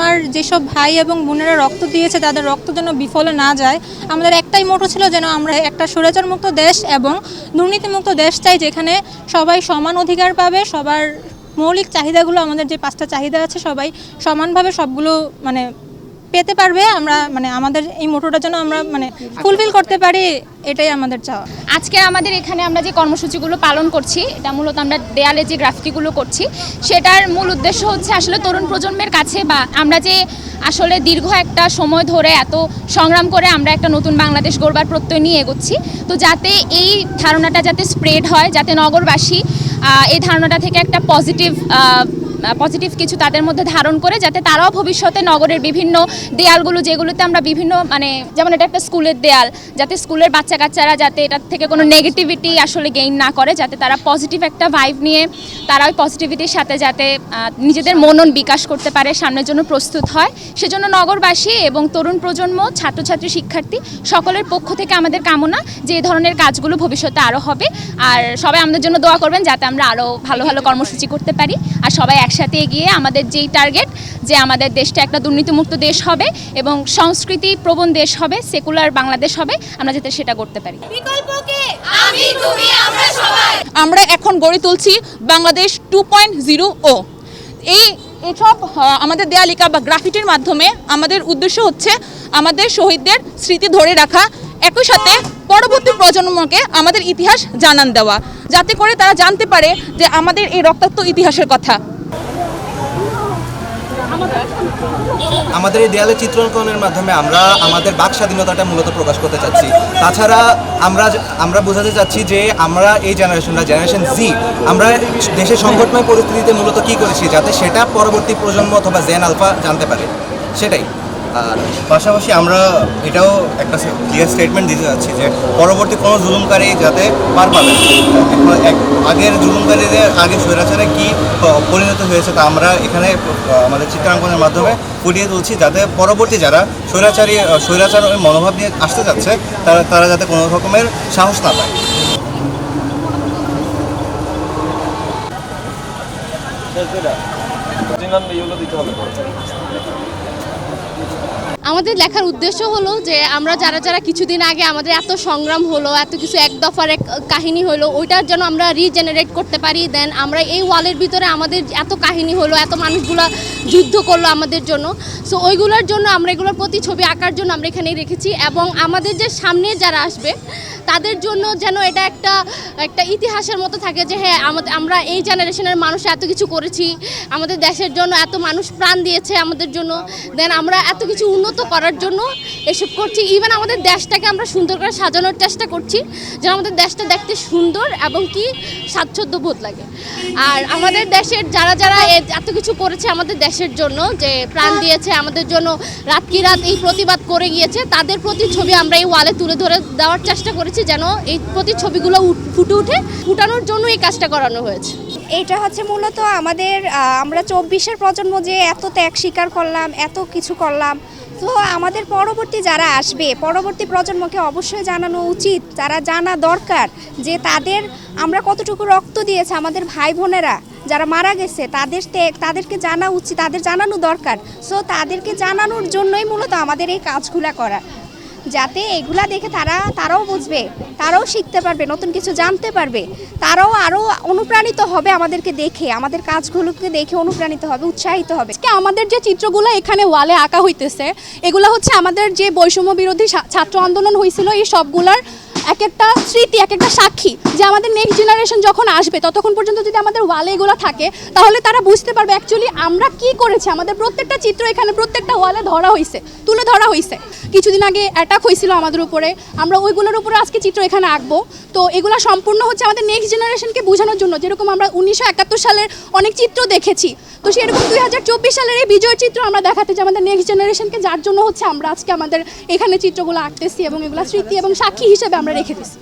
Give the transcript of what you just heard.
আমার যেসব ভাই এবং বোনেরা রক্ত দিয়েছে, তাদের রক্ত যেন বিফলে না যায়। আমাদের একটাই মোটো ছিল যেন আমরা একটা স্বৈরাচার মুক্ত দেশ এবং দুর্নীতিমুক্ত দেশ চাই, যেখানে সবাই সমান অধিকার পাবে, সবার মৌলিক চাহিদাগুলো, আমাদের যে পাঁচটা চাহিদা আছে, সবাই সমানভাবে সবগুলো মানে পেতে পারবে, আমরা মানে আমাদের এই মোটোটা যেন আমরা মানে ফুলফিল করতে পারি, এটাই আমাদের চাওয়া। আজকে আমাদের এখানে আমরা যে কর্মসূচিগুলো পালন করছি, এটা মূলত আমরা দেয়ালে যে গ্রাফিটিগুলো করছি, সেটার মূল উদ্দেশ্য হচ্ছে আসলে তরুণ প্রজন্মের কাছে বা আমরা যে আসলে দীর্ঘ একটা সময় ধরে এত সংগ্রাম করে আমরা একটা নতুন বাংলাদেশ গড়বার প্রত্যয় নিয়ে এগোচ্ছি। তো যাতে এই ধারণাটা যাতে স্প্রেড হয়, যাতে নগরবাসী এই ধারণাটা থেকে একটা পজিটিভ পজিটিভ কিছু তাদের মধ্যে ধারণ করে যাতে তারাও ভবিষ্যতে নগরের বিভিন্ন দেয়ালগুলো, যেগুলোতে আমরা বিভিন্ন মানে যেমন এটা একটা স্কুলের দেয়াল, যাতে স্কুলের বাচ্চা কাচ্চারা যাতে এটার থেকে কোনো নেগেটিভিটি আসলে গেইন না করে, যাতে তারা পজিটিভ একটা ভাইব নিয়ে তারা ওই পজিটিভিটির সাথে যাতে নিজেদের মনন বিকাশ করতে পারে, সামনের জন্য প্রস্তুত হয়। সেজন্য নগরবাসী এবং তরুণ প্রজন্ম, ছাত্রছাত্রী, শিক্ষার্থী সকলের পক্ষ থেকে আমাদের কামনা যে এই ধরনের কাজগুলো ভবিষ্যতে আরও হবে। আর সবাই আমাদের জন্য দোয়া করবেন যাতে আমরা আরও ভালো ভালো কর্মসূচি করতে পারি। আর সবাই একসাথে এগিয়ে আমাদের যেই টার্গেট যে আমাদের দেশটা একটা দুর্নীতিমুক্ত দেশ হবে এবং সংস্কৃতি প্রবণ দেশ হবে সেকুলার বাংলাদেশ হবে আমরা যাতে সেটা করতে পারি। আমরা এখন গড়ে তুলছি বাংলাদেশ টু পয়েন্ট জিরো ও। এই এসব আমাদের দেয়ালিকা বা গ্রাফিটির মাধ্যমে আমাদের উদ্দেশ্য হচ্ছে আমাদের শহীদদের স্মৃতি ধরে রাখা একই সাথে পরবর্তী প্রজন্মকে আমাদের ইতিহাস জানান দেওয়া যাতে করে তারা জানতে পারে যে আমাদের এই রক্তাক্ত ইতিহাসের কথা। আমাদের এই দেয়ালে চিত্রাঙ্কনের মাধ্যমে আমরা আমাদের বাক স্বাধীনতাটা মূলত প্রকাশ করতে চাচ্ছি। তাছাড়া আমরা আমরা বোঝাতে চাচ্ছি যে আমরা এই জেনারেশনটা জেনারেশন জি আমরা দেশের সংকটময় পরিস্থিতিতে মূলত কি করেছি যাতে সেটা পরবর্তী প্রজন্ম অথবা জেন আলফা জানতে পারে? সেটাই। আর পাশাপাশি আমরা এটাও একটা ক্লিয়ার স্টেটমেন্ট দিতে যাচ্ছি যে পরবর্তী কোনো জুলুমকারী যাতে পার পাবে। আগের জুলুমকারীদের আগে স্বৈরাচারে কি পরিণত হয়েছে তা আমরা এখানে আমাদের চিত্রাঙ্কনের মাধ্যমে ফুটিয়ে তুলছি যাতে পরবর্তী যারা স্বৈরাচারী স্বৈরাচার মনোভাব নিয়ে আসতে যাচ্ছে, তারা তারা যাতে কোনো রকমের সাহস না পায়। আমাদের লেখার উদ্দেশ্য হলো যে আমরা যারা যারা কিছুদিন আগে আমাদের এত সংগ্রাম হলো, এত কিছু দফার এক কাহিনী হলো, ওইটার জন্য আমরা রিজেনারেট করতে পারি দেন আমরা এই ওয়ালের ভিতরে আমাদের এত কাহিনী হলো, এত মানুষগুলো যুদ্ধ করল আমাদের জন্য। সো ওইগুলোর জন্য আমরা এগুলোর প্রতি ছবি আঁকার জন্য আমরা এখানেই রেখেছি এবং আমাদের যে সামনে যারা আসবে, তাদের জন্য যেন এটা একটা একটা ইতিহাসের মতো থাকে যে হ্যাঁ আমাদের আমরা এই জেনারেশনের মানুষ এত কিছু করেছি, আমাদের দেশের জন্য এত মানুষ প্রাণ দিয়েছে আমাদের জন্য দেন আমরা এত কিছু উন্নত করার জন্য এসব করছি। ইভেন আমাদের দেশটাকে আমরা সুন্দর করে সাজানোর চেষ্টা করছি, যেন আমাদের দেশটা দেখতে সুন্দর এবং কি স্বাচ্ছন্দ্য বোধ লাগে। আর আমাদের দেশের যারা যারা এত কিছু করেছে আমাদের দেশের জন্য, যে প্রাণ দিয়েছে আমাদের জন্য রাত কি রাত এই প্রতিবাদ করে গিয়েছে, তাদের প্রতি ছবি আমরা এই ওয়ালে তুলে ধরে দেওয়ার চেষ্টা করেছি যেন এই প্রতি ছবিগুলো ফুটে উঠে, ফুটানোর জন্য এই কাজটা করানো হয়েছে। এটা হচ্ছে মূলত আমাদের আমরা চব্বিশের প্রজন্ম যে এত ত্যাগ স্বীকার করলাম, এত কিছু করলাম তো আমাদের পরবর্তী যারা আসবে, পরবর্তী প্রজন্মকে অবশ্যই জানানো উচিত। তারা জানা দরকার যে তাদের আমরা কতটুকু রক্ত দিয়েছে, আমাদের ভাই বোনেরা যারা মারা গেছে, তাদের তাদেরকে জানা উচিত, তাদের জানানো দরকার। সো তাদেরকে জানানোর জন্যই মূলত আমাদের এই কাজগুলা করা। যাতে এগুলা দেখে তারা, তারাও বুঝবে, তারাও শিখতে পারবে, নতুন কিছু জানতে পারবে। তারাও আরও অনুপ্রাণিত হবে আমাদেরকে দেখে, আমাদের কাজগুলোকে দেখে অনুপ্রাণিত হবে, উৎসাহিত হবে। আমাদের যে চিত্রগুলো এখানে ওয়ালে আঁকা হইতেছে, এগুলো হচ্ছে আমাদের যে বৈষম্য বিরোধী ছাত্র আন্দোলন হয়েছিল এই সবগুলার এক একটা স্মৃতি এক একটা সাক্ষী যে আমাদের নেক্সট জেনারেশন যখন আসবে, ততক্ষণ পর্যন্ত যদি আমাদের ওয়ালে এগুলো থাকে, তাহলে তারা বুঝতে পারবে অ্যাকচুয়ালি আমরা কি করেছি। আমাদের প্রত্যেকটা চিত্র এখানে প্রত্যেকটা ওয়ালে ধরা হয়েছে তুলে ধরা হয়েছে কিছুদিন আগে অ্যাটাক হয়েছিল আমাদের উপরে। আমরা ওইগুলোর উপরে আজকে চিত্র এখানে আঁকবো। তো এগুলো সম্পূর্ণ হচ্ছে আমাদের নেক্সট জেনারেশনকে বোঝানোর জন্য। যেরকম আমরা উনিশশো একাত্তর সালের অনেক চিত্র দেখেছি। তো সেরকম দুই হাজার চব্বিশ সালের এই বিজয় চিত্র আমরা দেখাতে চাই আমাদের নেক্সট জেনারেশনকে যার জন্য হচ্ছে আমরা আজকে আমাদের এখানে চিত্রগুলো আঁকতেছি এবং এগুলো স্মৃতি এবং সাক্ষী হিসেবে আমরা রেখে দিচ্ছি